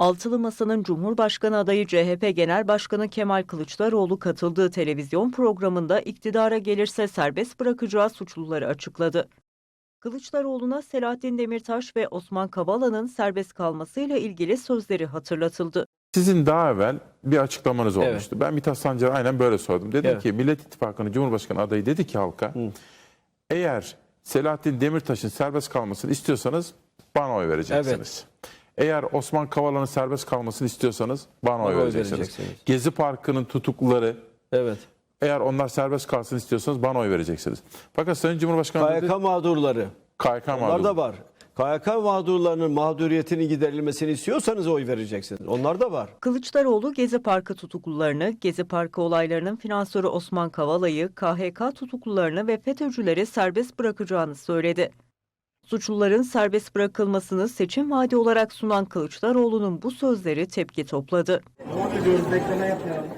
Altılı Masa'nın Cumhurbaşkanı adayı CHP Genel Başkanı Kemal Kılıçdaroğlu katıldığı televizyon programında iktidara gelirse serbest bırakacağı suçluları açıkladı. Kılıçdaroğlu'na Selahattin Demirtaş ve Osman Kavala'nın serbest kalmasıyla ilgili sözleri hatırlatıldı. Sizin daha evvel bir açıklamanız Evet. olmuştu. Ben Mithat Sancar'a aynen böyle sordum. Dedim Evet. ki Millet İttifakı'nın Cumhurbaşkanı adayı dedi ki halka eğer Selahattin Demirtaş'ın serbest kalmasını istiyorsanız bana oy vereceksiniz. Eğer Osman Kavala'nın serbest kalmasını istiyorsanız bana oy vereceksiniz. Gezi Parkı'nın tutukluları Evet. eğer onlar serbest kalsın istiyorsanız bana oy vereceksiniz. Fakat Sayın Cumhurbaşkanı dedi KYK mağdurları. KYK Onlar mağduru. da var. KYK mağdurlarının mağduriyetinin giderilmesini istiyorsanız oy vereceksiniz. Onlar da var. Kılıçdaroğlu Gezi Parkı tutuklularını, Gezi Parkı olaylarının finansörü Osman Kavala'yı, KHK tutuklularını ve FETÖ'cüleri serbest bırakacağını söyledi. Suçluların serbest bırakılmasını seçim vaadi olarak sunan Kılıçdaroğlu'nun bu sözleri tepki topladı. Devam ediyoruz, bekleme yapmayalım.